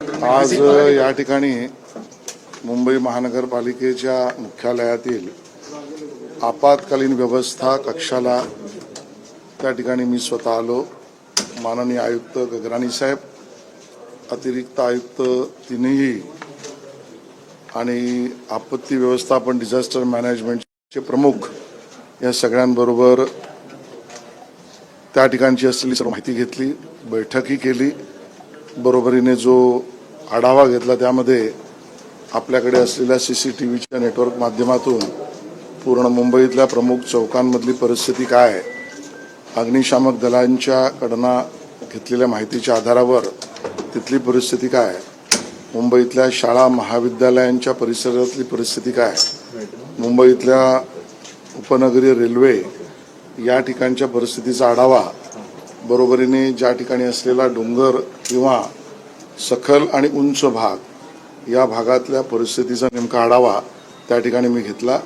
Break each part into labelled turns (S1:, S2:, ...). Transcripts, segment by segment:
S1: आज या ठिकाणी मुंबई महानगरपालिकेच्या मुख्यालयातील आपत्कालीन व्यवस्था कक्षाला त्या ठिकाणी मी स्वतः आलो. माननीय आयुक्त गगराणी साहेब अतिरिक्त आयुक्त तिन्ही आणि आपत्ती व्यवस्थापन डिझास्टर मॅनेजमेंटचे प्रमुख या सगळ्यांबरोबर त्या ठिकाणची असलेली सर्व माहिती घेतली बैठकही केली. बरोबरीने जो आढावा घेतला त्यामध्ये आपल्याकडे असलेल्या सी सी टी व्हीच्या नेटवर्क माध्यमातून पूर्ण मुंबईतल्या प्रमुख चौकांमधली परिस्थिती काय आहे अग्निशामक दलांच्याकडनं घेतलेल्या माहितीच्या आधारावर तिथली परिस्थिती काय मुंबईतल्या शाळा महाविद्यालयांच्या परिसरातली परिस्थिती काय मुंबईतल्या उपनगरीय रेल्वे या ठिकाणच्या परिस्थितीचा आढावा बरोबरीने ज्या ठिकाणी असलेला डोंगर किंवा सखल आणि उंच भाग या भागातल्या परिस्थितीचा नेमका आढावा त्या ठिकाणी मी घेतला.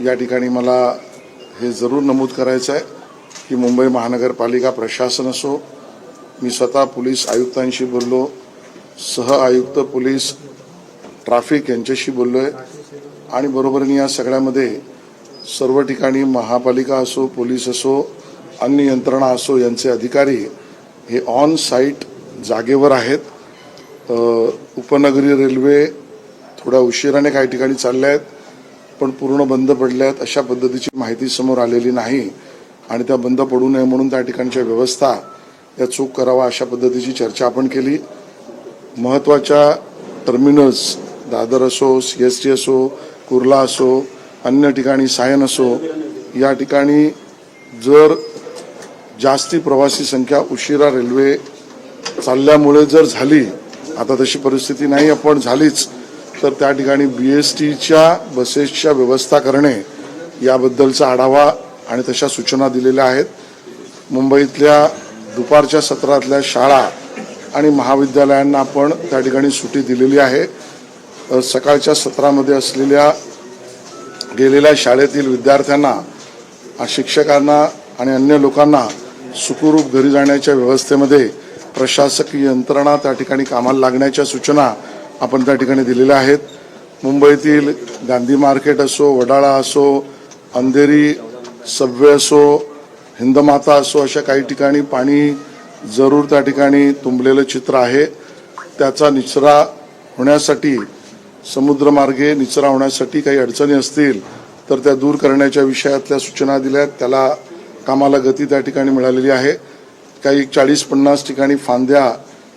S1: या ठिकाणी मला हे जरूर नमूद करायचं आहे की मुंबई महानगरपालिका प्रशासन असो मी स्वतः पोलीस आयुक्तांशी बोललो सह आयुक्त पोलीस ट्रॅफिक यांच्याशी बोललोय आणि बरोबरीने या सगळ्यामध्ये सर्व ठिकाणी महापालिका असो पोलीस असो अन्य यंत्रणा असो यांचे अधिकारी हे ऑन साईट जागेवर आहेत. उपनगरी उपनगरीय रेल्वे थोड्या उशिराने काही ठिकाणी चालल्या आहेत पण पूर्ण बंद पडल्या आहेत. अशा पद्धतीची माहिती समोर आलेली नाही आणि त्या बंद पडू नये म्हणून त्या ठिकाणच्या व्यवस्था या चूक करावा अशा पद्धतीची चर्चा आपण केली. महत्त्वाच्या टर्मिनल्स दादर असो सी एस टी असो कुर्ला असो अन्य ठिकाणी सायन असो या ठिकाणी जर जास्ती प्रवासी संख्या उशिरा रेल्वे चालल्यामुळे जर झाली आता तशी परिस्थिती नाही पण झालीच तर त्या ठिकाणी बी एस टीच्या बसेसच्या व्यवस्था करणे याबद्दलचा आढावा आणि तशा सूचना दिलेल्या आहेत. मुंबईतल्या दुपारच्या सत्रातल्या शाळा आणि महाविद्यालयांना आपण त्या ठिकाणी सुटी दिलेली आहे. सकाळच्या सत्रामध्ये असलेल्या गेलेल्या शाळेतील विद्यार्थ्यांना शिक्षकांना आणि अन्य लोकांना सुखरूप घरी जाण्याच्या व्यवस्थेमध्ये प्रशासकीय यंत्रणा त्या ठिकाणी कामाला लागण्याच्या सूचना आपण त्या ठिकाणी दिलेल्या आहेत. मुंबईतील गांधी मार्केट असो वडाळा असो अंधेरी सव्य असो हिंदमाता असो अशा काही ठिकाणी पाणी जरूर त्या ठिकाणी तुंबलेलं चित्र आहे. त्याचा निचरा होण्यासाठी समुद्रमार्गे निचरा होण्यासाठी काही अडचणी असतील तर त्या दूर करण्याच्या विषयातल्या सूचना दिल्या आहेत. त्याला कामाला गती त्या ठिकाणी मिळालेली आहे. काही चाळीस पन्नास ठिकाणी फांद्या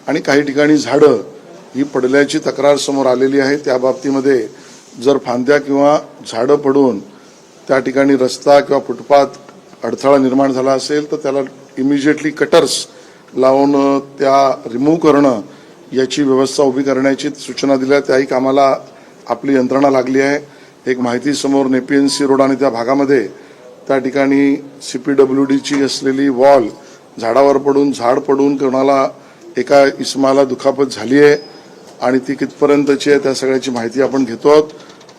S1: आणि काही ठिकाणी झाडं ही पडल्याची तक्रार समोर आलेली आहे. त्या बाबतीमध्ये जर फांद्या किंवा झाडं पडून त्या ठिकाणी रस्ता किंवा फुटपाथ अडथळा निर्माण झाला असेल तर त्याला इमिजिएटली कटर्स लावून त्या रिमूव्ह करणं याची व्यवस्था उभी करण्याची सूचना दिल्या. त्याही कामाला आपली यंत्रणा लागली आहे. एक माहिती समोर नेपीएनसी रोड आणि त्या भागामध्ये त्या ठिकाणी सी पी डब्ल्यू डीची असलेली वॉल झाडावर पडून झाड पडून कोणाला एका इसमाला दुखापत झाली आहे आणि ती कितपर्यंतची आहे त्या सगळ्याची माहिती आपण घेतो आहोत.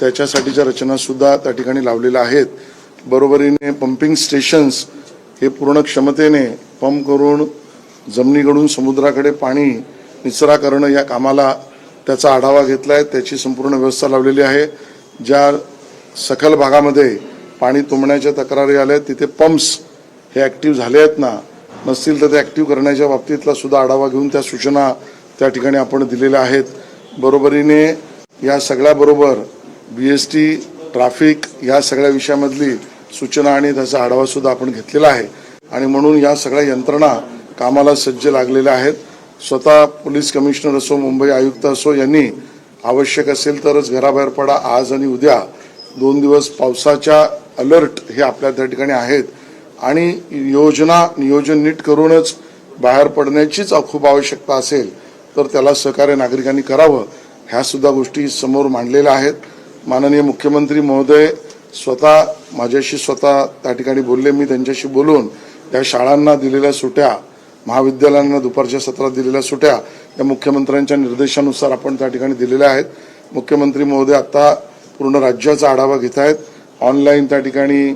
S1: त्याच्यासाठीच्या रचना सुद्धा त्या ठिकाणी लावलेल्या आहेत. बरोबरीने पंपिंग स्टेशन्स हे पूर्ण क्षमतेने पंप करून जमिनीकडून समुद्राकडे पाणी निचरा करणं या कामाला त्याचा आढावा घेतला आहे त्याची संपूर्ण व्यवस्था लावलेली आहे. ज्या सखल भागामध्ये पाणी तुंबण्याच्या तक्रारी आल्या आहेत तिथे पंप्स हे ऍक्टिव्ह झाले आहेत ना नसतील तर ते ऍक्टिव्ह करण्याच्या बाबतीतला सुद्धा आढावा घेऊन त्या सूचना त्या ठिकाणी आपण दिलेल्या आहेत. बरोबरीने या सगळ्याबरोबर बी एस टी ट्रॅफिक या सगळ्या विषयामधली सूचना आणि त्याचा आढावा सुद्धा आपण घेतलेला आहे. आणि म्हणून या सगळ्या यंत्रणा कामाला सज्ज लागलेल्या आहेत. स्वतः पोलीस कमिशनर असो मुंबई आयुक्त असो यांनी आवश्यक असेल तरच घराबाहेर पडा. आज आणि उद्या दोन दिवस पावसाच्या अलर्ट हे आपल्या त्या ठिकाणी आहेत. आणि योजना नियोजन नीट करूनच बाहेर पडण्याचीच खूप आवश्यकता असेल तर त्याला सहकार्य नागरिकांनी करावं. ह्या सुद्धा गोष्टी समोर मांडलेल्या आहेत. माननीय मुख्यमंत्री महोदय स्वतः माझ्याशी स्वतः त्या ठिकाणी बोलले मी त्यांच्याशी बोलून या शाळांना दिलेल्या सुट्या महाविद्यालयांना दुपारच्या सत्रात दिलेल्या सुट्या या मुख्यमंत्र्यांच्या निर्देशानुसार आपण त्या ठिकाणी दिलेल्या आहेत. मुख्यमंत्री महोदय आता पूर्ण राज्याचा आढावा घेत आहेत ऑनलाईन त्या ठिकाणी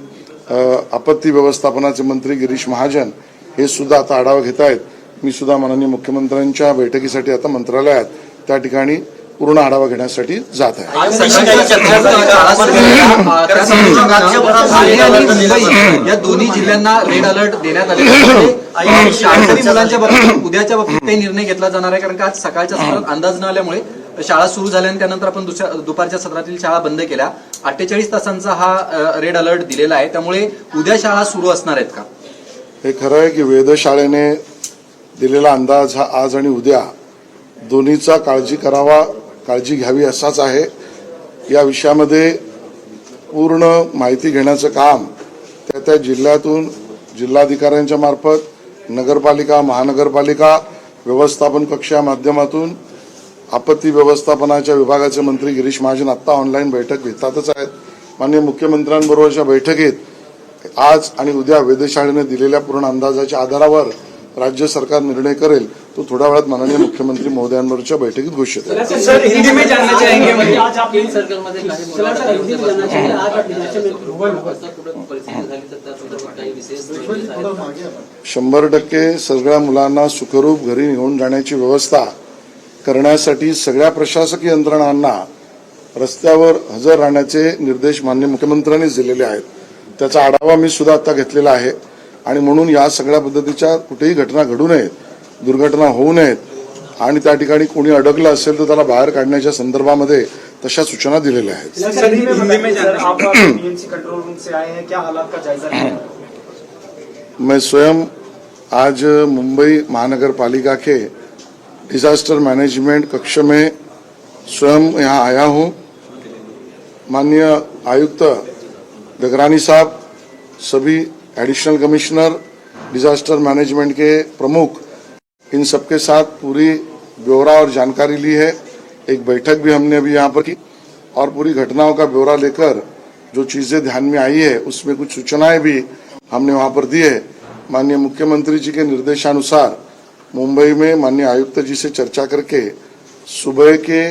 S1: आपत्ती व्यवस्थापनाचे मंत्री गिरीश महाजन हे सुद्धा आता आढावा घेत आहेत. मी सुद्धा माननीय मुख्यमंत्र्यांच्या बैठकीसाठी आता मंत्रालयात त्या ठिकाणी पूर्ण आढावा घेण्यासाठी जात आहे.
S2: या दोन्ही जिल्ह्यांना रेड अलर्ट देण्यात आले शाळकरी मुलांच्या बाबतीत उद्याच्या बाबतीत काही निर्णय घेतला जाणार आहे कारण का आज सकाळच्या सत्रात अंदाज न आल्यामुळे शाळा सुरू झाल्या आणि त्यानंतर आपण दुसऱ्या दुपारच्या सत्रातील शाळा बंद केल्या. अठ्ठेचाळीस तासांचा हा रेड अलर्ट दिलेला आहे. त्यामुळे उद्या शाळा सुरू असणार आहेत का?
S1: हे खरं आहे की वेधशाळेने दिलेला अंदाज हा आज आणि उद्या दोन्हीचा काळजी करावा काळजी घ्यावी असाच आहे. या विषयामध्ये पूर्ण माहिती घेण्याचं काम त्या त्या जिल्ह्यातून जिल्हाधिकाऱ्यांच्या मार्फत नगरपालिका महानगरपालिका व्यवस्थापन कक्षा माध्यमातून आपत्ती व्यवस्थापनाच्या विभागाचे मंत्री गिरीश महाजन आत्ता ऑनलाईन बैठक घेतातच आहेत. माननीय मुख्यमंत्र्यांबरोबरच्या बैठकीत आज आणि उद्या वेधशाळेने दिलेल्या पूर्ण अंदाजाच्या आधारावर राज्य सरकार निर्णय करेल तो थोड्या वेळात माननीय मुख्यमंत्री महोदयांबरोबरच्या बैठकीत घोषित आहे
S3: सर हिंदी में जानना चाहेंगे मुझे
S4: आज आप तीन सर्कलमध्ये काही मुलांना
S3: सर, हिंदी में जानना चाहिए आज आप हिंदी में
S4: असं कुठं परिस्थिती झाली तर त्या संदर्भात काही विशेष निर्देश आहेत?
S1: शंभर टक्के सगळ्या मुलांना सुखरूप घरी निघून जाण्याची व्यवस्था करण्यासाठी सगळ्या प्रशासकीय यंत्रणांना रस्त्यावर हजर राहण्याचे निर्देश मान्य मुख्यमंत्र्यांनीच दिलेले आहेत. त्याचा आढावा मी सुद्धा आता घेतलेला आहे. आणि म्हणून या सगळ्या पद्धतीच्या कुठेही घटना घडू नयेत दुर्घटना होऊ नयेत आणि त्या ठिकाणी कोणी अडकलं असेल तर त्याला बाहेर काढण्याच्या संदर्भामध्ये तशा सूचना दिलेल्या आहेत.
S3: में
S1: स्वयं आज मुंबई महानगर पालिका के डिजास्टर मैनेजमेंट कक्ष में स्वयं यहाँ आया हूँ। माननीय आयुक्त गगरानी साहब, सभी एडिशनल कमिश्नर डिजास्टर मैनेजमेंट के प्रमुख, इन सबके साथ पूरी ब्यौरा और जानकारी ली है। एक बैठक भी हमने अभी यहाँ पर की और पूरी घटनाओं का ब्यौरा लेकर जो चीज़ें ध्यान में आई है, उसमें कुछ सूचनाएँ भी हमने वहाँ पर दी है। माननीय मुख्यमंत्री जी के निर्देशानुसार मुंबई में माननीय आयुक्त जी से चर्चा करके सुबह के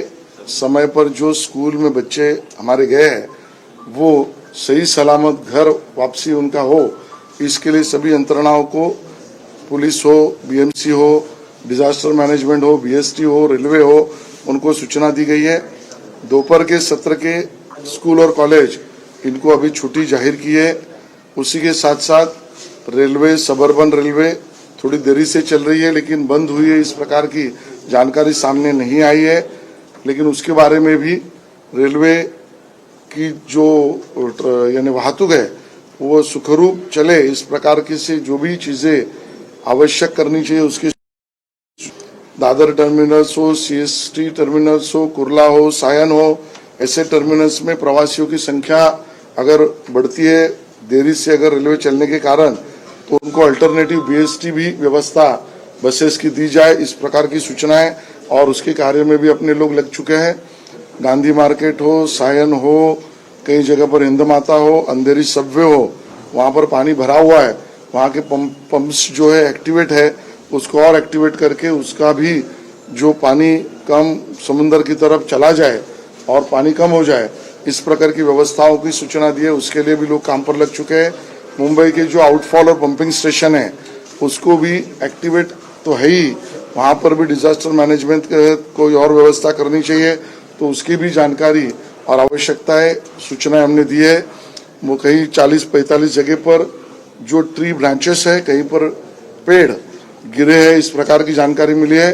S1: समय पर जो स्कूल में बच्चे हमारे गए हैं वो सही सलामत घर वापसी उनका हो, इसके लिए सभी यंत्रणाओं को, पुलिस हो, बीएमसी हो, डिजास्टर मैनेजमेंट हो, बीएसटी हो, रेलवे हो, उनको सूचना दी गई है। दोपहर के सत्र के स्कूल और कॉलेज इनको अभी छुट्टी ज़ाहिर की है। उसी के साथ साथ रेलवे, सबर्बन रेलवे थोड़ी देरी से चल रही है, लेकिन बंद हुई है इस प्रकार की जानकारी सामने नहीं आई है। लेकिन उसके बारे में भी रेलवे की जो, यानी वाहतुक है, वो सुखरूप चले इस प्रकार की से जो भी चीज़ें आवश्यक करनी चाहिए, उसकी दादर टर्मिनल्स हो, सीएसटी टर्मिनल्स हो, कुरला हो, सायन हो, ऐसे टर्मिनल्स में प्रवासियों की संख्या अगर बढ़ती है, देरी से अगर रेलवे चलने के कारण तो उनको अल्टरनेटिव बीएसटी भी व्यवस्था बसेस की दी जाए, इस प्रकार की सूचनाएँ, और उसके कार्य में भी अपने लोग लग चुके हैं। गांधी मार्केट हो, सायन हो, कई जगह पर हिंद माता हो, अंधेरी सबवे हो, वहाँ पर पानी भरा हुआ है। वहाँ के पंप पंप्स जो है एक्टिवेट है, उसको और एक्टिवेट करके उसका भी जो पानी कम समुन्द्र की तरफ़ चला जाए और पानी कम हो जाए, इस प्रकार की व्यवस्थाओं की सूचना दी है, उसके लिए भी लोग काम पर लग चुके हैं। मुंबई के जो आउटफॉल और पंपिंग स्टेशन है, उसको भी एक्टिवेट तो है ही। वहाँ पर भी डिजास्टर मैनेजमेंट के कोई और व्यवस्था करनी चाहिए तो उसकी भी जानकारी और आवश्यकता है, सूचनाएँ हमने दी है। वो कहीं 40-45 जगह पर जो ट्री ब्रांचेस है, कहीं पर पेड़ गिरे हैं, इस प्रकार की जानकारी मिली है।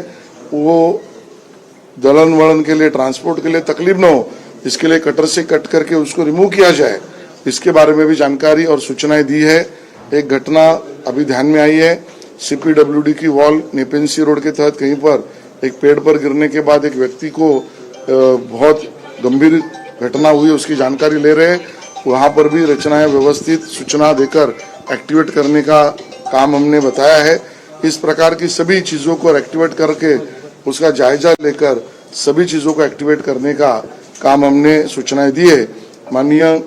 S1: वो दलन वलन के लिए ट्रांसपोर्ट के लिए तकलीफ़ न हो, इसके लिए कटर से कट करके उसको रिमूव किया जाए। इसके बारे में भी जानकारी और सूचनाएँ दी है। एक घटना अभी ध्यान में आई है। सीपीडब्ल्यूडी की वॉल नेपेंसी रोड के तहत कहीं पर एक पेड़ पर गिरने के बाद एक व्यक्ति को बहुत गंभीर घटना हुई, उसकी जानकारी ले रहे हैं। वहाँ पर भी रचनाएँ व्यवस्थित सूचना देकर एक्टिवेट करने का काम हमने बताया है। इस प्रकार की सभी चीज़ों को एक्टिवेट करके उसका जायजा लेकर सभी चीज़ों को एक्टिवेट करने का काम हमने सूचनाएँ दी है। माननीय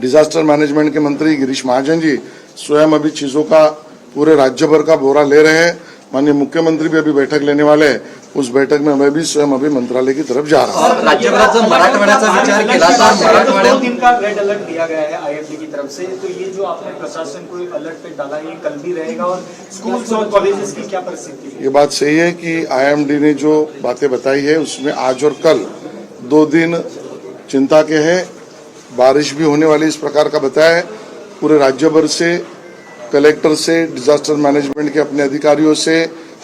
S1: डिजास्टर मैनेजमेंट के मंत्री गिरीश महाजन जी स्वयं अभी चीज़ों का पूरे राज्य भर का बोरा ले रहे हैं। माननीय मुख्यमंत्री भी अभी बैठक लेने वाले हैं। उस बैठक में मैं भी स्वयं अभी मंत्रालय की तरफ़ जा रहा हूँ।
S2: राज्यभरात जर मराठवाड्याचा विचार केला तर मराठवाड्यात
S3: दिन का रेड अलर्ट दिया गया है आईएमडी की तरफ़ तरफ़ से। तो ये जो आपने प्रशासन को अलर्ट पे डाला ये कल भी रहेगा और स्कूल्स और कॉलेजेस की क्या परिस्थिति है?
S1: ये बात सही है कि आईएमडी ने जो बातें बताई है उसमें आज और कल दो दिन चिंता के हैं। बारिश भी होने वाली इस प्रकार का बताया है। पूरे राज्य भर से कलेक्टर से डिजास्टर मैनेजमेंट के अपने अधिकारियों से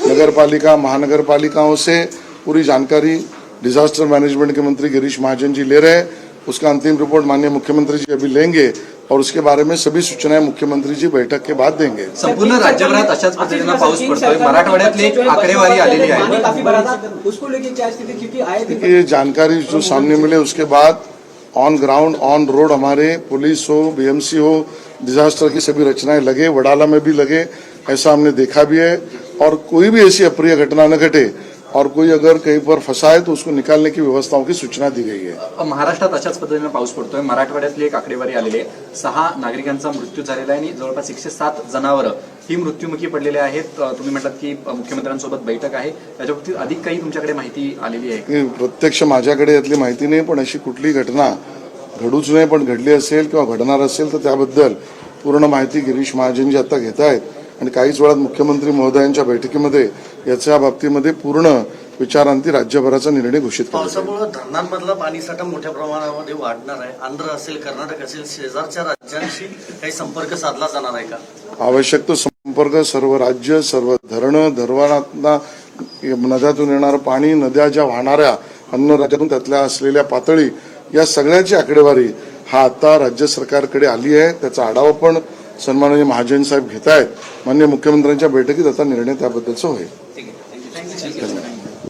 S1: नगर पालिका महानगर पालिकाओं से पूरी जानकारी डिजास्टर मैनेजमेंट के मंत्री गिरीश महाजन जी ले रहे हैं। उसका अंतिम रिपोर्ट माननीय मुख्यमंत्री जी अभी लेंगे और उसके बारे में सभी सूचनाएँ मुख्यमंत्री जी बैठक के बाद देंगे।
S2: संपूर्ण राज्यभरात अशाच पद्धतीनं पाऊस पडतोय. मराठवाड्यातली आकडेवारी आलेली आहे.
S5: उसको लेके क्या स्थिति क्योंकि आए थे
S1: ये जानकारी जो सामने मिले उसके बाद ऑन ग्राउंड ऑन रोड हमारे पुलिस हो बीएमसी हो डिजास्टर की सभी रचनाएँ लगे, वडाला में भी लगे, ऐसा हमने देखा भी है। और कोई भी ऐसी अप्रिय घटना न घटे और कोई अगर कहीं पर फंसा है तो उसको निकालने की व्यवस्थाओं की सूचना दी गई है।
S2: महाराष्ट्रात अशाच पद्धतीने पाऊस पडतोय. मराठवाड्यातली एक आकडेवारी आलेली आहे. सहा नागरिकांचा मृत्यू झालेला आहे आणि जवळपास एकशे सात जनावरं ही मृत्युमुखी पडलेली आहेत. तुम्ही म्हटलात की मुख्यमंत्र्यांसोबत बैठक आहे. त्याच्या बाबतीत अधिक काही तुमच्याकडे माहिती आलेली आहे
S1: की? प्रत्यक्ष माझ्याकडे यातली माहिती नाही पण अशी कुठली घटना घडूच नाही पण घडली असेल किंवा घडणार असेल तर त्याबद्दल पूर्ण माहिती गिरीश महाजनजी आता घेत आहेत आणि काहीच वेळात मुख्यमंत्री महोदयांच्या बैठकीमध्ये याच्या बाबतीमध्ये पूर्ण विचारांती राज्यभराचा निर्णय घोषित.
S6: पावसामुळे धरणांमधला पाणीसाठा मोठ्या प्रमाणामध्ये वाढणार आहे. आंध्र असेल कर्नाटक असेल शेजारच्या राज्यांशी काही संपर्क साधला जाणार आहे का?
S1: आवश्यक तो संपर्क सर्व राज्य सर्व धरणं धरणातना नद्यातून येणारं पाणी नद्या ज्या वाहणाऱ्या अन्य राज्यातून त्यातल्या असलेल्या पातळी या सगळ्याची आकडेवारी हा आता राज्य सरकारकडे आली आहे. त्याचा आढावा पण सन्माननीय महाजन साहेब घेत आहेत मान्य मुख्यमंत्र्यांच्या बैठकीत आता निर्णय त्याबद्दलचा होईल.